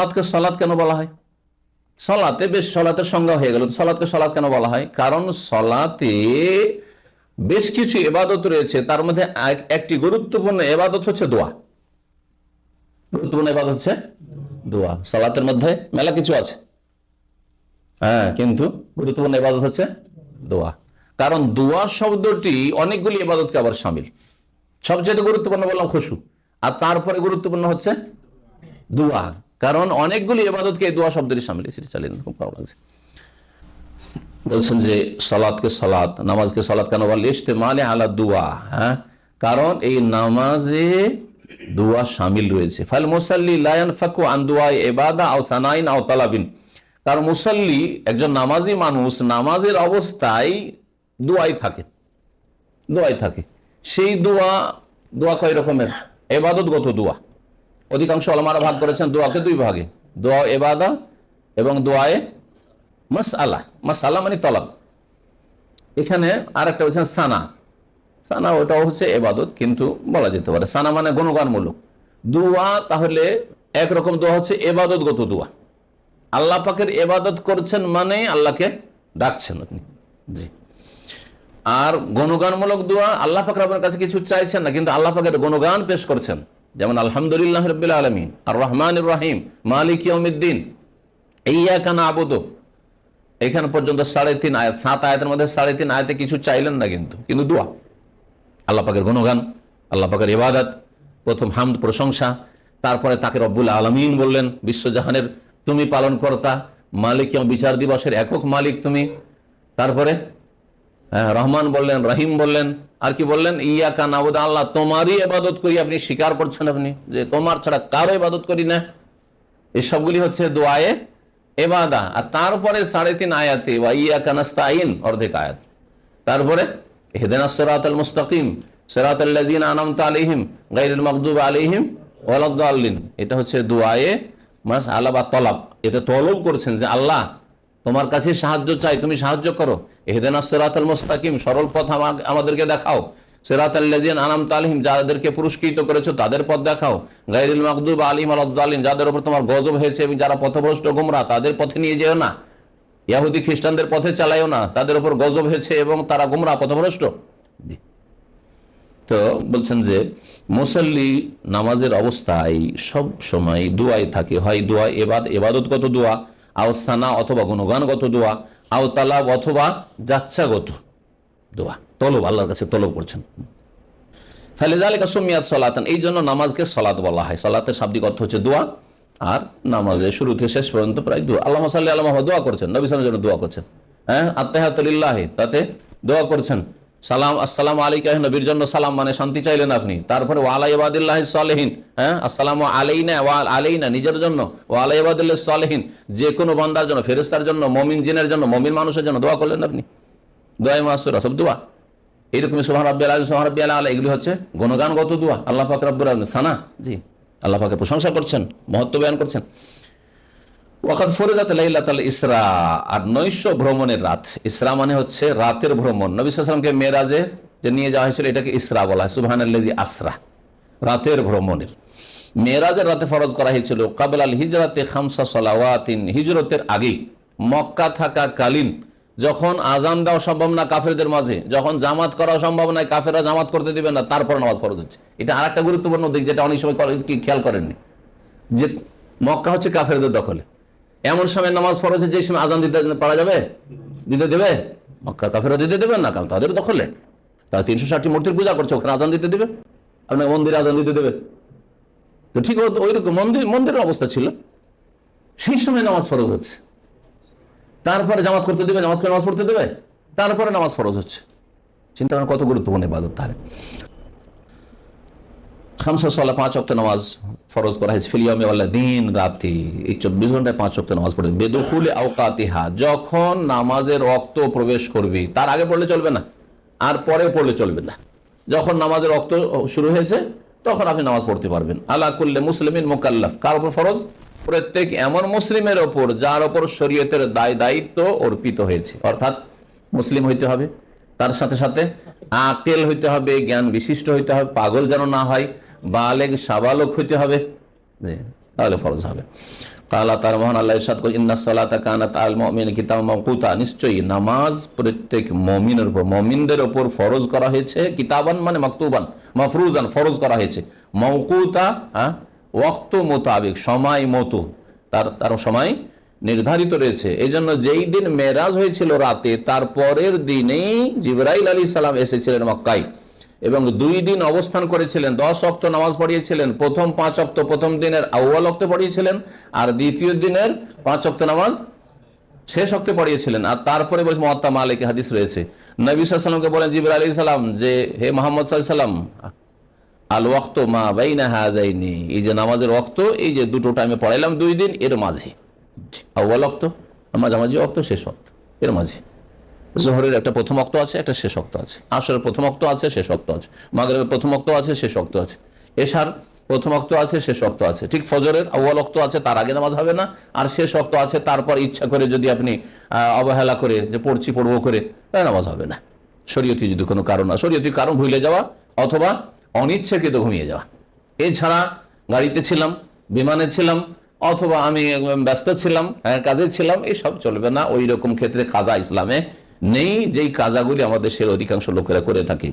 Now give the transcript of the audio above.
সলাৎকে সলাৎ কেন বলা হয়? সলাতে বেশ সলাতের সংজ্ঞা হয়ে গেল। সলাৎকে সলাৎ কেন বলা হয়? কারণ সলাতে বেশ কিছু এবাদত রয়েছে, তার মধ্যে একটি গুরুত্বপূর্ণ এবাদত হচ্ছে দোয়া। গুরুত্বপূর্ণ এবাদত হচ্ছে দোয়া। সলাতের মধ্যে মেলা কিছু আছে। হ্যাঁ কিন্তু গুরুত্বপূর্ণ এবাদত হচ্ছে দোয়া। কারণ দোয়া শব্দটি অনেকগুলি এবাদতকে আবার সামিল। সবচেয়ে গুরুত্বপূর্ণ বললাম খুশু। আর তারপরে গুরুত্বপূর্ণ হচ্ছে দোয়া। কারণ অনেকগুলি এবাদতকে দোয়া শব্দটি সামিল চালিয়ে খুব ভালো লাগছে বলছেন যে সলাদকে সলাদ নামাজকে সলাদ কেন বলে ইস্তেমালে আলা দুয়া হ্যাঁ? কারণ এই নামাজে দুয়া সামিল রয়েছে। ফাল মুসাল্লি লায়ন ফাকু আন দুয়া এবাদা আও সানাইন আও তালাবিন। তার মুসাল্লি একজন নামাজি মানুষ, নামাজের অবস্থায় দুয়াই থাকে, দোয়াই থাকে। সেই দোয়া দোয়া কয় রকমের? এবাদতগত দোয়া। অধিকাংশ আলমারা ভাগ করেছেন দোয়াকে দুই ভাগে, দোয়া এবাদা এবং দোয়ায়ে মাস আলা মাস আলা মানে তলাব। এখানে আর একটা বলছেন সানা। সানা ওটাও হচ্ছে এবাদত কিন্তু বলা যেতে পারে সানা মানে গণগানমূলক। দোয়া তাহলে একরকম দোয়া হচ্ছে এবাদতগত দোয়া। আল্লাহ পাকের এবাদত করছেন মানে আল্লাহকে ডাকছেন আপনি। জি। আর গণগানমূলক দোয়া আল্লাহ পাকের আপনার কাছে কিছু চাইছেন না, কিন্তু আল্লাহ পাকের গণগান পেশ করছেন। যেমন আলহামদুলিল্লাহ রবিল আলমিন আর রহমান রাহিম, মালিক ইয়মিদ্দিন ইয়া কানা আবুদ এখানে পর্যন্ত সাড়ে তিন আয়াত, সাত আয়াতের মধ্যে সাড়ে তিন আয়াতে কিছু চাইলেন না কিন্তু কিন্তু দোয়া। আল্লাহ পাকের গুণগান, আল্লাহ পাকের ইবাদত, প্রথম হামদ, প্রশংসা, তারপরে তাকে রব্বুল আলমিন বললেন, বিশ্বজাহানের তুমি পালন কর্তা মালিক এবং বিচার দিবসের একক মালিক তুমি। তারপরে রহমান বললেন, রহিম বললেন, আর কি বললেন? ইয়া কান আবুদ আল্লাহ, তোমারই এবাদত করি আপনি, স্বীকার করছেন আপনি, যে তোমার ছাড়া কারও ইবাদত করি না। এই সবগুলি হচ্ছে দোয়ায়ে এবাদা আর তারপরে সাড়ে তিন আয়াতে বা ইয়া কানাস্তাইন অর্ধেক আয়াত। তারপরে হেদেন সরাত আল মুস্তাকিম সরাত আল্লাযীনা আনামতা আলাইহিম, গায়রুল মাগদুব আলাইহিম, ওয়ালাদ-দাল্লিন। এটা হচ্ছে দোয়ায়ে মাস আলা বা তলাব এটা তলব করছেন যে আল্লাহ তোমার কাছে সাহায্য চাই, তুমি সাহায্য করো। হেদেন সরাত আল মুস্তাকিম, সরল পথ আমা- আমাদেরকে দেখাও। সেরাত আল্লাদিন আনাম তালিম যাদেরকে পুরস্কৃত করেছ তাদের পথ দেখাও। গাইরুল মাকদুব আলিম আলাদ্দালিন যাদের উপর তোমার গজব হয়েছে এবং যারা পথভ্রষ্ট গুমরা, তাদের পথে নিয়ে যেও না। ইয়াহুদি খ্রিস্টানদের পথে চালাইও না, তাদের উপর গজব হয়েছে এবং তারা গুমরা, পথভ্রষ্ট। তো বলছেন যে, মুসল্লি নামাজের অবস্থায় সব সময় দুয়াই থাকে। হয় দোয়া, এবাদ এবাদতগত দোয়া? আওস্থানা অথবা গুণগানগত দোয়া, আও তালাব অথবা যাচ্ছাগত দোয়া। তলব, আল্লাহর কাছে তলব করছেন। ফালেদালিকা সুমিয়াত সলাতান, এই জন্য নামাজকে সলাত বলা হয়। সলাতের শাব্দিক অর্থ হচ্ছে দোয়া, আর নামাজে শুরু থেকে শেষ পর্যন্ত প্রায় দোয়া। আল্লাহ সাল্লাহ আল্লাহ দোয়া করছেন। নবী সালামের জন্য দোয়া করছেন। হ্যাঁ আত্মাহাতুল্লাহ তাতে দোয়া করছেন। সালাম, আসসালাম আলাইকা নবীর জন্য সালাম মানে শান্তি চাইলেন আপনি। তারপরে ওয়ালা ইবাদিল্লাহ সালেহীন হ্যাঁ? আসসালাম আলাইনা ওয়াল আলাইনা, নিজের জন্য। ওয়ালা ইবাদিল্লাহ সালেহীন, যে কোনো বান্দার জন্য ফেরেস্তার জন্য, মমিন জিনের জন্য, মমিন মানুষের জন্য দোয়া করলেন আপনি। দোয়াই মাসুরা সব দোয়া। এইরকম সোহান রব্বি আল্লাহ সোহান রব্বি আল্লাহ এগুলি হচ্ছে গণগানগত দোয়া। আল্লাহ পাক রব্বুর সানা? জি। আল্লাহ পাকে প্রশংসা করছেন, মহত্ব বয়ান করছেন। ওয়াকাত ফরিজাত লাইলাতাল ইসরা। আর নৈশ ভ্রমণের রাত। ইসরা মানে হচ্ছে রাতের ভ্রমণ। নবী সাল্লামকে মেয়েরাজে যে নিয়ে যাওয়া হয়েছিল, এটাকে ইসরা বলা হয়। সুবহান আসরা। রাতের ভ্রমণের। মেয়েরাজের রাতে ফরজ করা হয়েছিল। কাবল আল হিজরাতে খামসা সলাওয়াতিন। হিজরতের আগেই। মক্কা থাকা কালীন যখন আজান দেওয়া সম্ভব না কাফেরদের মাঝে, যখন জামাত করা সম্ভব নয়, কাফেররা জামাত করতে দিবে না, তারপর নামাজ ফরজ হচ্ছে। এটা আর একটা গুরুত্বপূর্ণ দিক যেটা অনেক সময় খেয়াল করেননি। যে মক্কা হচ্ছে কাফেরদের দখলে। এমন সময় নামাজ হচ্ছে যে সময় আজান দিতে পারা যাবে? দিতে দেবে? মক্কা কাফেররা দিতে দেবে না, কারণ তাদের দখলে। তারা তিনশো ষাটটি মূর্তির পূজা করছে, ওখানে আজান দিতে দেবে। আপনাকে মন্দিরে আজান দিতে দেবে। তো ঠিক ওই রকম মন্দির মন্দিরের অবস্থা ছিল। সেই সময় নামাজ ফরজ হচ্ছে। তারপরে জামাত করতে দেবে, জামাত করে নামাজ পড়তে দেবে। তারপরে নামাজ ফরজ হচ্ছে। চিন্তা করেন কত গুরুত্বপূর্ণ ইবাদত তাহলে। খামসা সলা পাঁচ অক্ট নামাজ ফরজ করা হয়েছে। ফিলিয়ামে আল্লাহ দিন রাতে এই চব্বিশ ঘন্টায় পাঁচ অক্ট নামাজ পড়ে। বেদখুলে আওকাতিহা, যখন নামাজের রক্ত প্রবেশ করবে, তার আগে পড়লে চলবে না, আর পরে পড়লে চলবে না। যখন নামাজের রক্ত শুরু হয়েছে, তখন আপনি নামাজ পড়তে পারবেন। আল্লাহ করলে মুসলিমিন মোকাল্লাফ, কার উপর ফরজ? প্রত্যেক এমন মুসলিমের ওপর যার ওপর শরীয়তের দায়, দায়িত্ব অর্পিত হয়েছে। অর্থাৎ মুসলিম হইতে হবে, তার সাথে সাথে আকেল হইতে হবে, জ্ঞান বিশিষ্ট হইতে হবে, পাগল যেন না হয়। বালেগ সাবালক হইতে হবে। তাহলে ফরজ হবে। তাআলা তার মহান আল্লাহ ইরশাদ করেন, ইন্না সালাতা কানাত আল মুমিন কিতাব মাওকুতা নিশ্চয়ই নামাজ প্রত্যেক মুমিনের উপর, মুমিনদের উপর ফরজ করা হয়েছে, কিতাবান মানে মাকতুবান, মাফরুজান ফরজ করা হয়েছে। মাওকুতা হ্যাঁ ওয়াক্ত মোতাবেক, সময় মতো, তার তার সময় নির্ধারিত রয়েছে। এই জন্য যেই দিন মেরাজ হয়েছিল রাতে, তার পরের দিনেই জিবরাইল আলী সালাম এসেছিলেন মক্কায়। এবং দুই দিন অবস্থান করেছিলেন। দশ অক্ত নামাজ পড়িয়েছিলেন। প্রথম পাঁচ অক্ত প্রথম দিনের আউ্য়াল অক্ত পড়িয়েছিলেন আর দ্বিতীয় দিনের পাঁচ অক্ত নামাজ শেষ অক্তে পড়িয়েছিলেন। আর তারপরে বলছে, মহাত্মা মালিক হাদিস রয়েছে। নবী সাল্লামকে বলেন জিবর আলী সালাম, যে হে মোহাম্মদ সাল্লাম আল ওয়াক্ত মা বাই না বাইনা হাজাইনি এই যে নামাজের ওয়াক্ত, এই যে দুটো টাইমে পড়াইলাম দুই দিন, এর মাঝে। আউ্য়াল অক্ত মাঝামাঝি অক্ত শেষ অক্ত এর মাঝে। জোহরের একটা প্রথম অক্ত আছে একটা শেষ অক্ত আছে। আসরের প্রথম অক্ত আছে শেষ অক্ত আছে। মাগরের প্রথম অক্ত আছে শেষ অক্ত আছে। এশার প্রথম অক্ত আছে শেষ অক্ত আছে। ঠিক ফজরের আউ্য়াল অক্ত আছে তার আগে নামাজ হবে না। আর শেষ অক্ত আছে তারপর ইচ্ছা করে যদি আপনি অবহেলা করে যে পড়ছি পড়ব করে তাহলে নামাজ হবে না। শরীয়তি যদি কোনো কারণ না শরীয়তি কারণ ভুলে যাওয়া অথবা অনিচ্ছাকৃত ঘুমিয়ে যাওয়া। এছাড়া গাড়িতে ছিলাম বিমানে ছিলাম অথবা আমি ব্যস্ত ছিলাম হ্যাঁ, কাজে ছিলাম এসব চলবে না। ওই রকম ক্ষেত্রে কাজা ইসলামে নেই যেই কাজাগুলি আমাদের দেশের অধিকাংশ লোকেরা করে থাকে।